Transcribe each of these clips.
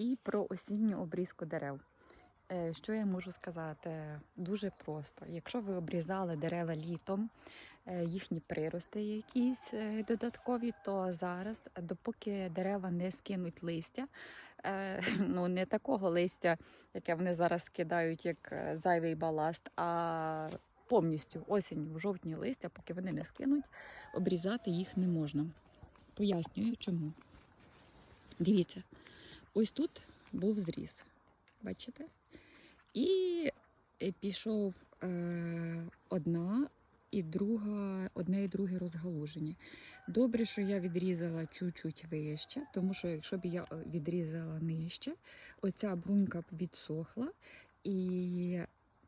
і про осінню обрізку дерев. Е, Що я можу сказати? Дуже просто. Якщо ви обрізали дерева літом, е, їхні прирости якісь е, додаткові, то зараз, допоки дерева не скинуть листя, ну не такого листя, яке вони зараз скидають як зайвий баласт, а повністю осінь в жовтні листя, поки вони не скинуть, обрізати їх не можна. Пояснюю, чому. Дивіться, ось тут був зріз. Бачите? І е, пішов е, одна і друга, одне і друге розгалуження. Добре, що я відрізала чуть-чуть вище, тому що якщо б я е, відрізала нижче, оця брунька б відсохла, і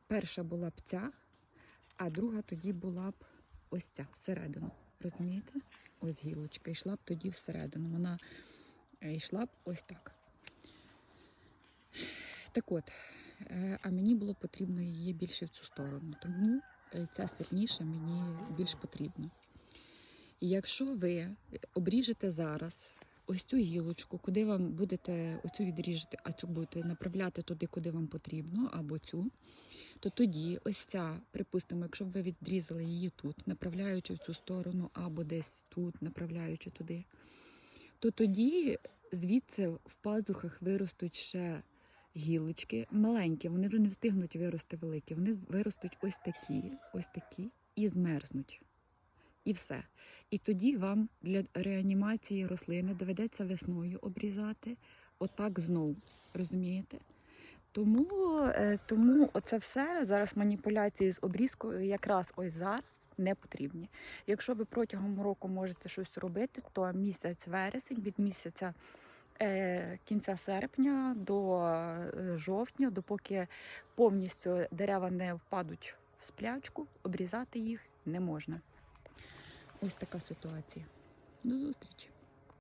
перша була б ця, а друга тоді була б ось ця всередину. Розумієте? Ось гілочка йшла б тоді всередину. Вона е, йшла б ось так. Так от, е, а мені було потрібно її більше в цю сторону, тому е, ця сильніша мені більш потрібна. І якщо ви обріжете зараз ось цю гілочку, куди вам будете оцю відріжете, а цю будете направляти туди, куди вам потрібно, або цю, то тоді ось ця, припустимо, якщо б ви відрізали її тут, направляючи в цю сторону, або десь тут, направляючи туди, то тоді звідси в пазухах виростуть ще гілочки маленькі, вони вже не встигнуть вирости великі. Вони виростуть ось такі, ось такі і змерзнуть. І все. І тоді вам для реанімації рослини доведеться весною обрізати отак знову. Розумієте? Тому, е, тому оце все зараз маніпуляції з обрізкою якраз ось зараз не потрібні. Якщо ви протягом року можете щось робити, то місяць вересень від місяця кінця серпня до е, жовтня, допоки повністю дерева не впадуть в сплячку, обрізати їх не можна. Ось така ситуація. До зустрічі!